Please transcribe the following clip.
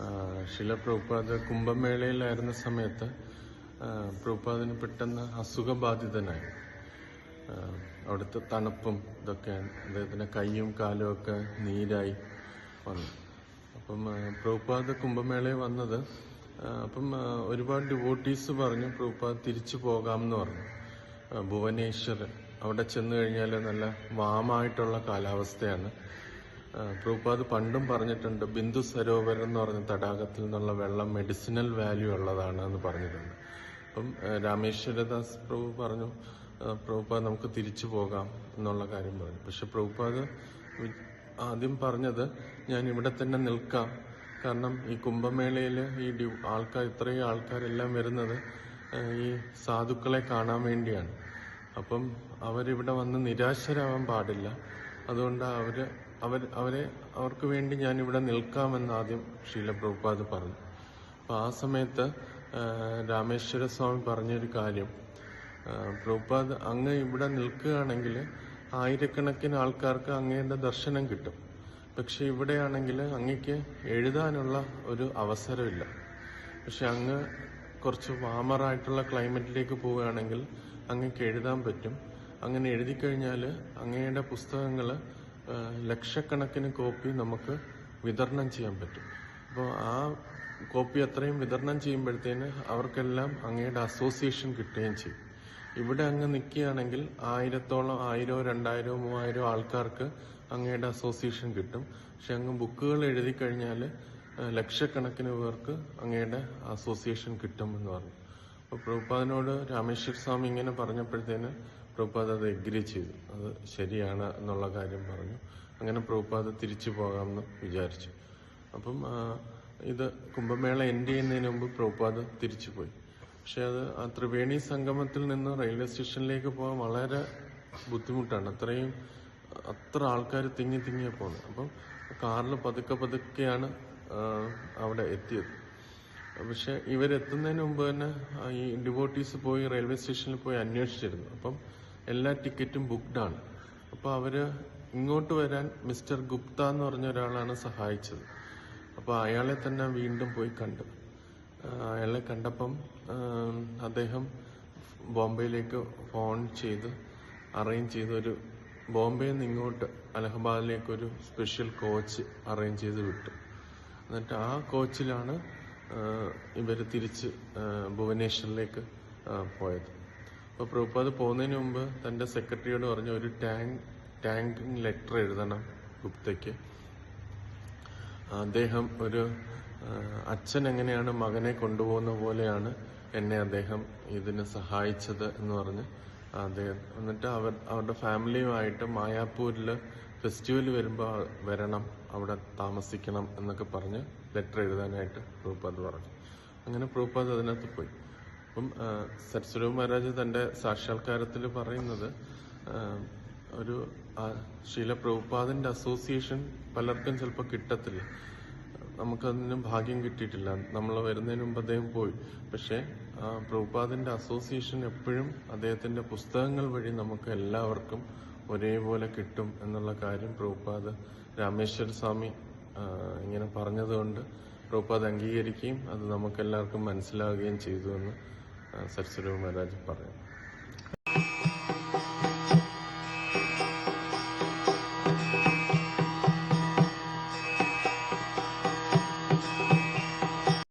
ഇപ്പം ശിലപ്രഭുപാദ് കുംഭമേളയിലായിരുന്ന സമയത്ത് പ്രഭുപാദന് പെട്ടെന്ന് അസുഖബാധിതനായി. അവിടുത്തെ തണുപ്പും ഇതൊക്കെ അദ്ദേഹത്തിന്റെ കൈയും കാലും ഒക്കെ നീരായി വന്നു. അപ്പം പ്രഭുപാദ പ്രഭുപാദ് കുംഭമേളയിൽ വന്നത് അപ്പം ഒരുപാട് ഡിവോട്ടീസ് പറഞ്ഞു പ്രഭുപാദ് തിരിച്ചു പോകാമെന്ന് പറഞ്ഞു. ഭുവനേശ്വർ അവിടെ ചെന്ന് കഴിഞ്ഞാൽ നല്ല വാമായിട്ടുള്ള കാലാവസ്ഥയാണ്. പ്രഭുപാദ് പണ്ടും പറഞ്ഞിട്ടുണ്ട് ബിന്ദു സരോവരം എന്ന് പറഞ്ഞ തടാകത്തിൽ നിന്നുള്ള വെള്ളം മെഡിസിനൽ വാല്യൂ ഉള്ളതാണ് എന്ന് പറഞ്ഞിട്ടുണ്ട്. അപ്പം രാമേശ്വരദാസ് പ്രഭു പറഞ്ഞു പ്രഭുപാദ് നമുക്ക് തിരിച്ചു പോകാം എന്നുള്ള കാര്യം പറഞ്ഞു. പക്ഷെ പ്രഭുപാദ് ആദ്യം പറഞ്ഞത് ഞാൻ ഇവിടെ തന്നെ നിൽക്കാം. കാരണം ഈ കുംഭമേളയിൽ ഈ ഡി- ആൾക്കാർ ഇത്രയും ആൾക്കാരെല്ലാം വരുന്നത് ഈ സാധുക്കളെ കാണാൻ വേണ്ടിയാണ്. അപ്പം അവരിവിടെ വന്ന് നിരാശരാവാൻ പാടില്ല. അതുകൊണ്ട് അവർ അവർ അവരെ അവർക്ക് വേണ്ടി ഞാൻ ഇവിടെ നിൽക്കാമെന്ന് ആദ്യം ഷീല പ്രഭുപാദ് പറഞ്ഞു. അപ്പൊ ആ സമയത്ത് രാമേശ്വര സ്വാമി പറഞ്ഞൊരു കാര്യം. പ്രഭുപാദ് അങ്ങ് ഇവിടെ നിൽക്കുകയാണെങ്കിൽ ആയിരക്കണക്കിന് ആൾക്കാർക്ക് അങ്ങയുടെ ദർശനം കിട്ടും. പക്ഷെ ഇവിടെയാണെങ്കിൽ അങ്ങക്ക് എഴുതാനുള്ള ഒരു അവസരമില്ല. പക്ഷെ അങ്ങ് കുറച്ച് വാമറായിട്ടുള്ള ക്ലൈമറ്റിലേക്ക് പോവുകയാണെങ്കിൽ അങ്ങക്ക് എഴുതാൻ പറ്റും. അങ്ങനെ എഴുതി കഴിഞ്ഞാൽ അങ്ങയുടെ പുസ്തകങ്ങൾ ലക്ഷക്കണക്കിന് കോപ്പി നമുക്ക് വിതരണം ചെയ്യാൻ പറ്റും. അപ്പോൾ ആ കോപ്പി അത്രയും വിതരണം ചെയ്യുമ്പോഴത്തേന് അവർക്കെല്ലാം അങ്ങയുടെ അസോസിയേഷൻ കിട്ടുകയും ചെയ്യും. ഇവിടെ അങ്ങ് നിൽക്കുകയാണെങ്കിൽ ആയിരത്തോളം ആയിരോ രണ്ടായിരോ മൂവായിരോ ആൾക്കാർക്ക് അങ്ങയുടെ അസോസിയേഷൻ കിട്ടും. പക്ഷെ അങ്ങ് ബുക്കുകൾ എഴുതി കഴിഞ്ഞാൽ ലക്ഷക്കണക്കിന് പേർക്ക് അങ്ങയുടെ അസോസിയേഷൻ കിട്ടും എന്ന് പറഞ്ഞു. അപ്പോൾ പ്രഭുപാദിനോട് രാമേശ്വര സ്വാമി ഇങ്ങനെ പറഞ്ഞപ്പോഴത്തേന് പ്രഭുപാദ് അത് എഗ്രി ചെയ്തു. അത് ശരിയാണ് എന്നുള്ള കാര്യം പറഞ്ഞു. അങ്ങനെ പ്രഭുപാദ് തിരിച്ചു പോകാമെന്ന് വിചാരിച്ചു. അപ്പം ഇത് കുംഭമേള എൻഡ് ചെയ്യുന്നതിന് മുമ്പ് പ്രഭുപാദ് തിരിച്ചു പോയി. പക്ഷെ അത് ആ ത്രിവേണി സംഗമത്തിൽ നിന്ന് റെയിൽവേ സ്റ്റേഷനിലേക്ക് പോകാൻ വളരെ ബുദ്ധിമുട്ടാണ്. അത്രയും അത്ര ആൾക്കാർ തിങ്ങി തിങ്ങിയാ പോകുന്നത് അപ്പം കാറിൽ പതുക്കെ പതുക്കെയാണ് അവിടെ എത്തിയത്. പക്ഷെ ഇവരെത്തുന്നതിന് മുമ്പ് തന്നെ ഈ ഡിവോട്ടീസ് പോയി റെയിൽവേ സ്റ്റേഷനിൽ പോയി അന്വേഷിച്ചിരുന്നു. അപ്പം എല്ലാ ടിക്കറ്റും ബുക്ക്ഡ് ആണ്. അപ്പോൾ അവർ ഇങ്ങോട്ട് വരാൻ മിസ്റ്റർ ഗുപ്ത എന്ന് പറഞ്ഞ ഒരാളാണ് സഹായിച്ചത്. അപ്പോൾ അയാളെ തന്നെ വീണ്ടും പോയി കണ്ടു. അയാളെ കണ്ടപ്പം അദ്ദേഹം ബോംബെയിലേക്ക് ഫോൺ ചെയ്ത് അറേഞ്ച് ചെയ്ത് ഒരു ബോംബെയിൽ നിന്ന് ഇങ്ങോട്ട് അലഹബാദിലേക്ക് ഒരു സ്പെഷ്യൽ കോച്ച് അറേഞ്ച് ചെയ്ത് വിട്ടു. എന്നിട്ട് ആ കോച്ചിലാണ് ഇവർ തിരിച്ച് ഭുവനേശ്വറിലേക്ക് പോയത്. അപ്പോൾ പ്രഭുപാദ് പോകുന്നതിന് മുമ്പ് തന്റെ സെക്രട്ടറിയോട് പറഞ്ഞു ഒരു ടാങ്ക് ടാങ്കിങ് ലെറ്റർ എഴുതണം ഗുപ്തയ്ക്ക്. അദ്ദേഹം ഒരു അച്ഛൻ എങ്ങനെയാണ് മകനെ കൊണ്ടുപോകുന്ന പോലെയാണ് എന്നെ അദ്ദേഹം ഇതിന് സഹായിച്ചത് എന്ന് പറഞ്ഞ് അദ്ദേഹം എന്നിട്ട് അവർ അവരുടെ ഫാമിലിയുമായിട്ട് മായാപ്പൂരിൽ ഫെസ്റ്റിവൽ വരുമ്പോൾ വരണം അവിടെ താമസിക്കണം എന്നൊക്കെ പറഞ്ഞ് ലെറ്റർ എഴുതാനായിട്ട് പ്രഭുപാദ് പറഞ്ഞു. അങ്ങനെ പ്രഭുപാദ് അതിനകത്ത് പോയി. അപ്പം സരസ്വരവ് മഹാരാജ് തന്റെ സാക്ഷാത്കാരത്തിൽ പറയുന്നത് ഒരു ശീല പ്രഭുപാദിന്റെ അസോസിയേഷൻ പലർക്കും ചിലപ്പോൾ കിട്ടത്തില്ല. നമുക്കതിന് ഭാഗ്യം കിട്ടിയിട്ടില്ല. നമ്മൾ വരുന്നതിന് മുമ്പ് അദ്ദേഹം പോയി. പക്ഷേ പ്രൂപ്പാദിന്റെ അസോസിയേഷൻ എപ്പോഴും അദ്ദേഹത്തിന്റെ പുസ്തകങ്ങൾ വഴി നമുക്ക് എല്ലാവർക്കും ഒരേപോലെ കിട്ടും എന്നുള്ള കാര്യം പ്രഭുപാദ് രാമേശ്വര സ്വാമി ഇങ്ങനെ പറഞ്ഞതുകൊണ്ട് പ്രഭുപാദ് അംഗീകരിക്കുകയും അത് നമുക്കെല്ലാവർക്കും മനസ്സിലാവുകയും ചെയ്തു എന്ന് സരസ്വരൂപ മഹാരാജ് പറഞ്ഞു